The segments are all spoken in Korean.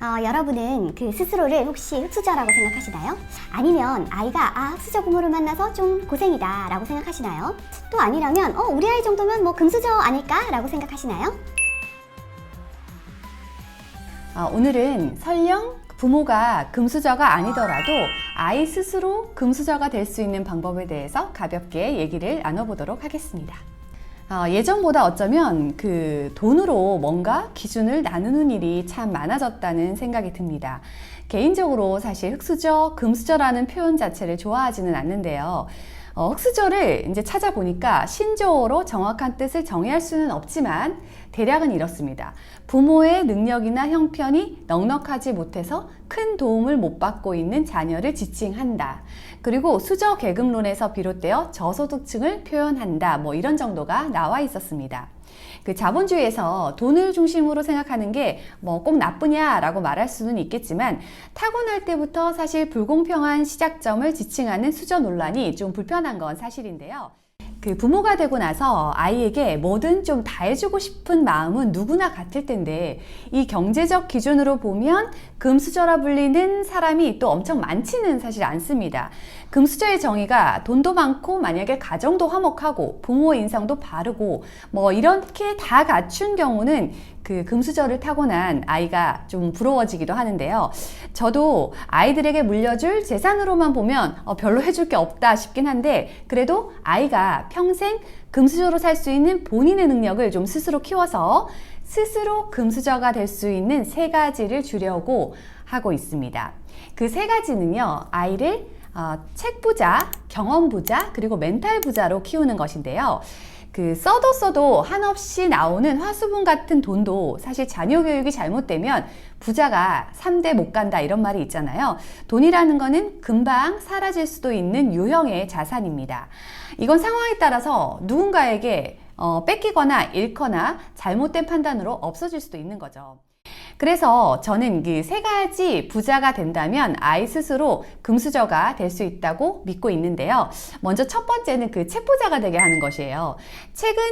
어, 여러분은 그 스스로를 혹시 흑수저라고 생각하시나요? 아니면 아이가 아 흑수저 부모를 만나서 좀 고생이다 라고 생각하시나요? 또 아니라면 어 우리 아이 정도면 뭐 금수저 아닐까? 라고 생각하시나요? 아, 오늘은 설령 부모가 금수저가 아니더라도 아이 스스로 금수저가 될 수 있는 방법에 대해서 가볍게 얘기를 나눠보도록 하겠습니다. 어, 예전보다 어쩌면 그 돈으로 뭔가 기준을 나누는 일이 참 많아졌다는 생각이 듭니다. 개인적으로 사실 흑수저, 금수저라는 표현 자체를 좋아하지는 않는데요. 어, 흑수저를 이제 찾아보니까 신조어로 정확한 뜻을 정의할 수는 없지만 대략은 이렇습니다. 부모의 능력이나 형편이 넉넉하지 못해서 큰 도움을 못 받고 있는 자녀를 지칭한다. 그리고 수저 계급론에서 비롯되어 저소득층을 표현한다. 뭐 이런 정도가 나와 있었습니다. 그 자본주의에서 돈을 중심으로 생각하는 게 뭐 꼭 나쁘냐라고 말할 수는 있겠지만 타고날 때부터 사실 불공평한 시작점을 지칭하는 수저 논란이 좀 불편한 건 사실인데요. 그 부모가 되고 나서 아이에게 뭐든 좀 다 해주고 싶은 마음은 누구나 같을 텐데 이 경제적 기준으로 보면 금수저라 불리는 사람이 또 엄청 많지는 사실 않습니다. 금수저의 정의가 돈도 많고 만약에 가정도 화목하고 부모 인상도 바르고 뭐 이렇게 다 갖춘 경우는 그 금수저를 타고난 아이가 좀 부러워지기도 하는데요. 저도 아이들에게 물려줄 재산으로만 보면 어, 별로 해줄 게 없다 싶긴 한데 그래도 아이가 평생 금수저로 살 수 있는 본인의 능력을 좀 스스로 키워서 스스로 금수저가 될 수 있는 세 가지를 주려고 하고 있습니다. 그 세 가지는요, 아이를 어, 책 부자, 경험 부자, 그리고 멘탈 부자로 키우는 것인데요. 그 써도 써도 한없이 나오는 화수분 같은 돈도 사실 자녀 교육이 잘못되면 부자가 3대 못 간다 이런 말이 있잖아요. 돈이라는 거는 금방 사라질 수도 있는 유형의 자산입니다. 이건 상황에 따라서 누군가에게 어, 뺏기거나 잃거나 잘못된 판단으로 없어질 수도 있는 거죠. 그래서 저는 그 세 가지 부자가 된다면 아이 스스로 금수저가 될 수 있다고 믿고 있는데요. 먼저 첫 번째는 그 책부자가 되게 하는 것이에요. 책은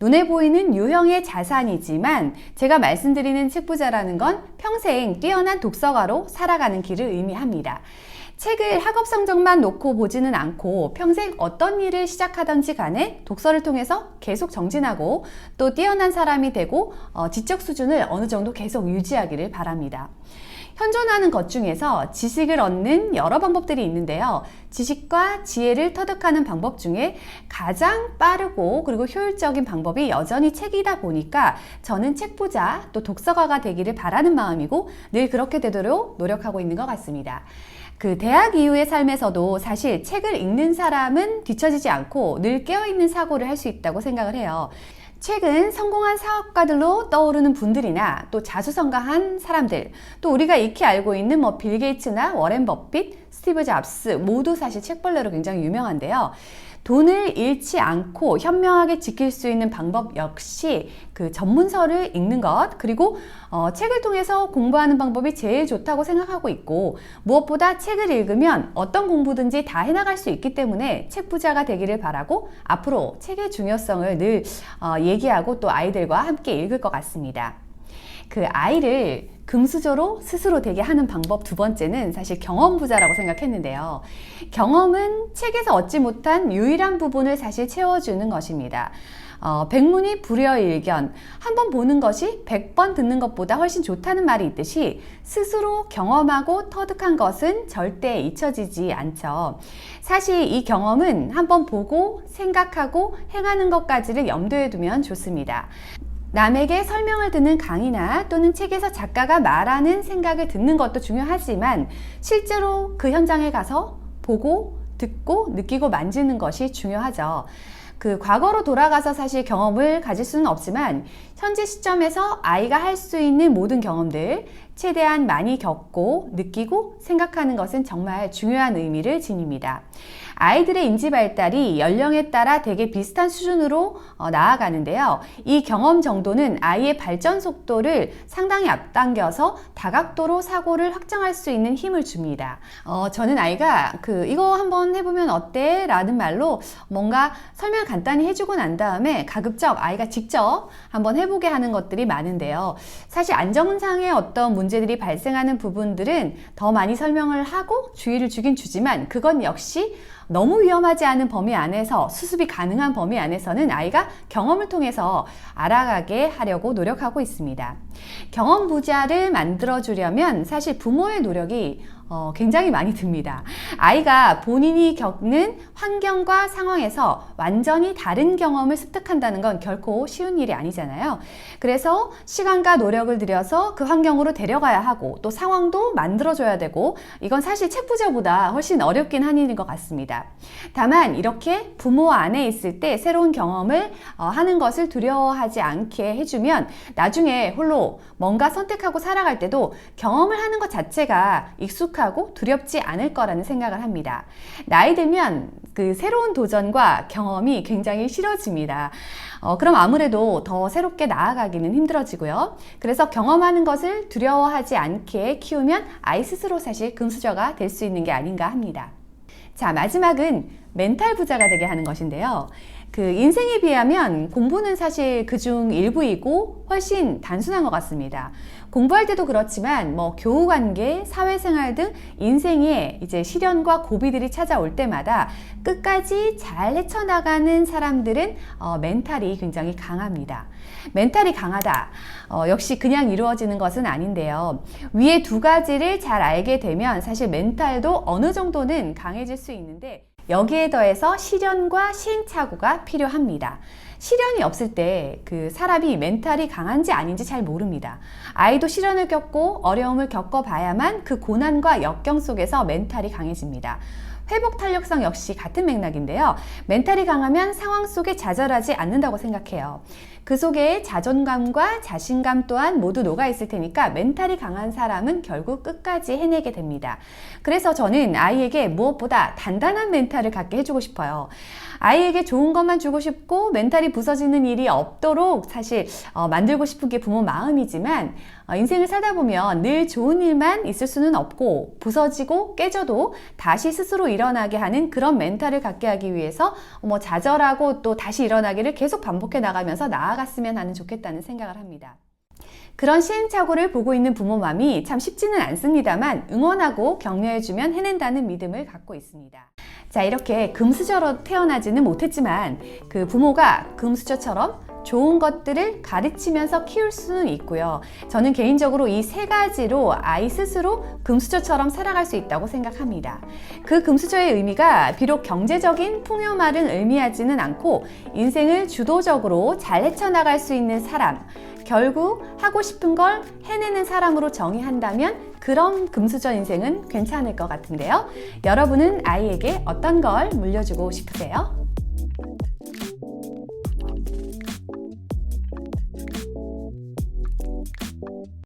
눈에 보이는 유형의 자산이지만 제가 말씀드리는 책부자라는 건 평생 뛰어난 독서가로 살아가는 길을 의미합니다. 책을 학업 성적만 놓고 보지는 않고 평생 어떤 일을 시작하든지 간에 독서를 통해서 계속 정진하고 또 뛰어난 사람이 되고 어, 지적 수준을 어느 정도 계속 유지하기를 바랍니다. 현존하는 것 중에서 지식을 얻는 여러 방법들이 있는데요. 지식과 지혜를 터득하는 방법 중에 가장 빠르고 그리고 효율적인 방법이 여전히 책이다 보니까 저는 책부자 또 독서가가 되기를 바라는 마음이고 늘 그렇게 되도록 노력하고 있는 것 같습니다. 그 대학 이후의 삶에서도 사실 책을 읽는 사람은 뒤처지지 않고 늘 깨어있는 사고를 할 수 있다고 생각을 해요. 최근 성공한 사업가들로 떠오르는 분들이나 또 자수성가한 사람들, 또 우리가 익히 알고 있는 뭐 빌 게이츠나 워렌 버핏, 스티브 잡스 모두 사실 책벌레로 굉장히 유명한데요. 돈을 잃지 않고 현명하게 지킬 수 있는 방법 역시 그 전문서를 읽는 것, 그리고 어, 책을 통해서 공부하는 방법이 제일 좋다고 생각하고 있고, 무엇보다 책을 읽으면 어떤 공부든지 다 해나갈 수 있기 때문에 책 부자가 되기를 바라고, 앞으로 책의 중요성을 늘 어, 얘기하고 또 아이들과 함께 읽을 것 같습니다. 그 아이를 금수저로 스스로 되게 하는 방법 두 번째는 사실 경험 부자라고 생각했는데요. 경험은 책에서 얻지 못한 유일한 부분을 사실 채워주는 것입니다. 어, 백문이 불여일견. 한번 보는 것이 백 번 듣는 것보다 훨씬 좋다는 말이 있듯이 스스로 경험하고 터득한 것은 절대 잊혀지지 않죠. 사실 이 경험은 한번 보고 생각하고 행하는 것까지를 염두에 두면 좋습니다. 남에게 설명을 듣는 강의나 또는 책에서 작가가 말하는 생각을 듣는 것도 중요하지만 실제로 그 현장에 가서 보고 듣고 느끼고 만지는 것이 중요하죠. 그 과거로 돌아가서 사실 경험을 가질 수는 없지만 현재 시점에서 아이가 할 수 있는 모든 경험들 최대한 많이 겪고 느끼고 생각하는 것은 정말 중요한 의미를 지닙니다. 아이들의 인지 발달이 연령에 따라 되게 비슷한 수준으로 어, 나아가는데요. 이 경험 정도는 아이의 발전 속도를 상당히 앞당겨서 다각도로 사고를 확정할 수 있는 힘을 줍니다. 어, 저는 아이가 그 이거 한번 해보면 어때? 라는 말로 뭔가 설명 간단히 해주고 난 다음에 가급적 아이가 직접 한번 해보게 하는 것들이 많은데요. 사실 안정상의 어떤 문제 문제들이 발생하는 부분들은 더 많이 설명을 하고 주의를 주긴 주지만 그건 역시 너무 위험하지 않은 범위 안에서 수습이 가능한 범위 안에서는 아이가 경험을 통해서 알아가게 하려고 노력하고 있습니다. 경험 부자를 만들어 주려면 사실 부모의 노력이 어, 굉장히 많이 듭니다. 아이가 본인이 겪는 환경과 상황에서 완전히 다른 경험을 습득한다는 건 결코 쉬운 일이 아니잖아요. 그래서 시간과 노력을 들여서 그 환경으로 데려가야 하고 또 상황도 만들어줘야 되고 이건 사실 책 부자보다 훨씬 어렵긴 한 일인 것 같습니다. 다만 이렇게 부모 안에 있을 때 새로운 경험을 어, 하는 것을 두려워하지 않게 해주면 나중에 홀로 뭔가 선택하고 살아갈 때도 경험을 하는 것 자체가 익숙 하고 두렵지 않을 거라는 생각을 합니다. 나이 들면 그 새로운 도전과 경험이 굉장히 싫어집니다. 어, 그럼 아무래도 더 새롭게 나아가기는 힘들어지고요. 그래서 경험하는 것을 두려워하지 않게 키우면 아이 스스로 사실 금수저가 될 수 있는 게 아닌가 합니다. 자, 마지막은 멘탈 부자가 되게 하는 것인데요. 그 인생에 비하면 공부는 사실 그중 일부이고 훨씬 단순한 것 같습니다. 공부할 때도 그렇지만 뭐 교우 관계, 사회생활 등 인생에 이제 시련과 고비들이 찾아올 때마다 끝까지 잘 헤쳐나가는 사람들은 어, 멘탈이 굉장히 강합니다. 멘탈이 강하다. 어, 역시 그냥 이루어지는 것은 아닌데요. 위에 두 가지를 잘 알게 되면 사실 멘탈도 어느 정도는 강해질 수 있는데 여기에 더해서 시련과 시행착오가 필요합니다. 시련이 없을 때 그 사람이 멘탈이 강한지 아닌지 잘 모릅니다. 아이도 시련을 겪고 어려움을 겪어봐야만 그 고난과 역경 속에서 멘탈이 강해집니다. 회복 탄력성 역시 같은 맥락인데요. 멘탈이 강하면 상황 속에 좌절하지 않는다고 생각해요. 그 속에 자존감과 자신감 또한 모두 녹아 있을 테니까 멘탈이 강한 사람은 결국 끝까지 해내게 됩니다. 그래서 저는 아이에게 무엇보다 단단한 멘탈을 갖게 해주고 싶어요. 아이에게 좋은 것만 주고 싶고 멘탈이 부서지는 일이 없도록 사실 어, 만들고 싶은 게 부모 마음이지만 어, 인생을 살다 보면 늘 좋은 일만 있을 수는 없고 부서지고 깨져도 다시 스스로 일어나게 하는 그런 멘탈을 갖게 하기 위해서 뭐 좌절하고 또 다시 일어나기를 계속 반복해 나가면서 나아갔으면 하는 좋겠다는 생각을 합니다. 그런 시행착오를 보고 있는 부모 마음이 참 쉽지는 않습니다만 응원하고 격려해주면 해낸다는 믿음을 갖고 있습니다. 자, 이렇게 금수저로 태어나지는 못했지만 그 부모가 금수저처럼 좋은 것들을 가르치면서 키울 수는 있고요. 저는 개인적으로 이 세 가지로 아이 스스로 금수저처럼 살아갈 수 있다고 생각합니다. 그 금수저의 의미가 비록 경제적인 풍요말은 의미하지는 않고 인생을 주도적으로 잘 헤쳐나갈 수 있는 사람, 결국 하고 싶은 걸 해내는 사람으로 정의한다면 그런 금수저 인생은 괜찮을 것 같은데요. 여러분은 아이에게 어떤 걸 물려주고 싶으세요?